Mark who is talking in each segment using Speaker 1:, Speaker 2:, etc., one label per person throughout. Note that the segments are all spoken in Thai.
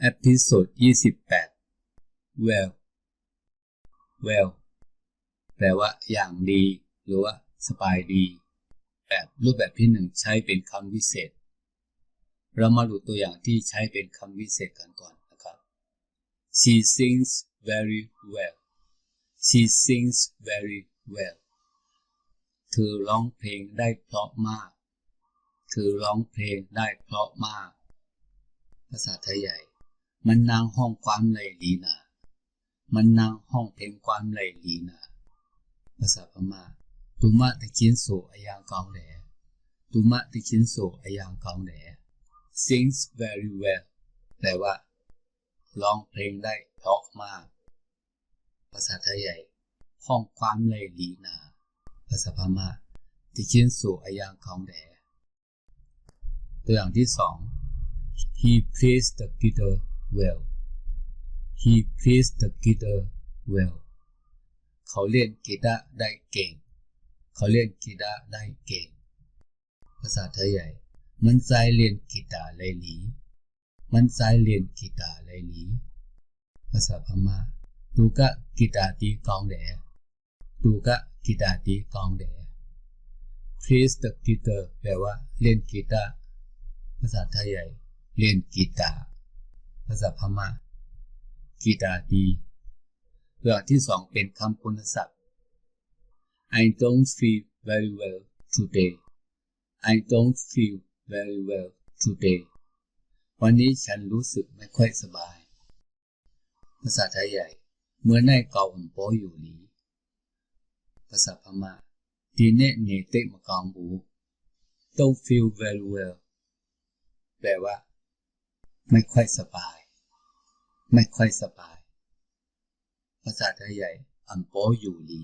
Speaker 1: เอพิโซด28 well well แปลว่าอย่างดี หรือว่าสบายดี แบบรูปแบบที่หนึ่งใช้เป็นคำวิเศษ เรามาดูตัวอย่างที่ใช้เป็นคำวิเศษกันก่อนนะครับ she sings very well she sings very well เธอร้องเพลงได้เพราะมาก เธอร้องเพลงได้เพราะมาก ภาษาไทยใหญ่ มันนางห้องความเลยลีนา มันนางห้องเพลงความเลยลีนา ภาษาพม่าตุมะตะกินโซอายางกองแหลตุมะตะกินโซอายางกองแหล sings very well แปลว่าร้องเพลงได้เพราะมาก ภาษาไทยใหญ่ ห้องความเลยลีนา ภาษาพม่าตะกินโซอายางกองแหลตัวอย่างที่สอง he plays the guitar well he plays the guitar well เขาเล่นกีตาร์ได้เก่ง เขาเล่นกีตาร์ได้เก่ง ภาษาไทยใหญ่ มันใจเรียนกีตาร์เลยหลีมันใจเรียนกีตาร์เลยหลีภาษาพม่าตูกะกีตาร์ตีกองแดตูกะกีตาร์ตีกองแด plays the guitar แปลว่าเล่นกีตาร์ภาษาไทยใหญ่ เล่นกีตาร์ ภาษาพม่ากีตาร์ดีตัวอย่างที่สองเป็นคำคุณศัพท์ I don't feel very well today I don't feel very well today วันนี้ฉันรู้สึกไม่ค่อยสบาย ภาษาไทยใหญ่เมื่อในเก่าอุ่นโปอยู่หลีภาษาพม่าดีเนเนเตมากองบู don't feel very well แปลว่า ไม่ค่อยสบาย ไม่ค่อยสบาย ภาษาไทยใหญ่อันโปอยู่หลี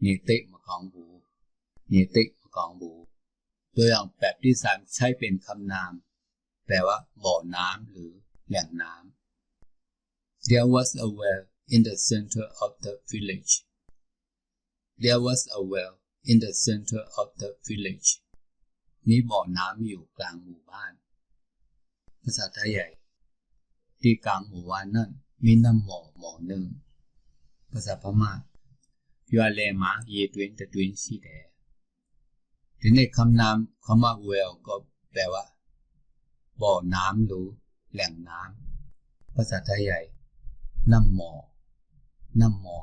Speaker 1: เนเตมากองบูเนเตมากองบู ตัวอย่างแบบที่สามใช้เป็นคำนาม แปลว่าบ่อน้ำหรือแหล่งน้ำ There was a well in the center of the village There was a well in the center of the village มีบ่อน้ำอยู่กลางหมู่บ้าน ภาษาไทยใหญ่ ที่กลางหมู่บ้านนั่นมีน้ำหมอหมอหนึ่งภาษาพม่ายัวเลมาเยตวนตะตวนสีแดทีนี้คำนามคำว่า well ก็แปลว่า บ่อน้ำหรือแหล่งน้ำภาษาไทยใหญ่น้ำหมอน้ำหมอ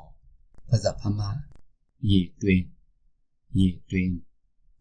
Speaker 1: ภาษาพม่าเยตวนเยตวิน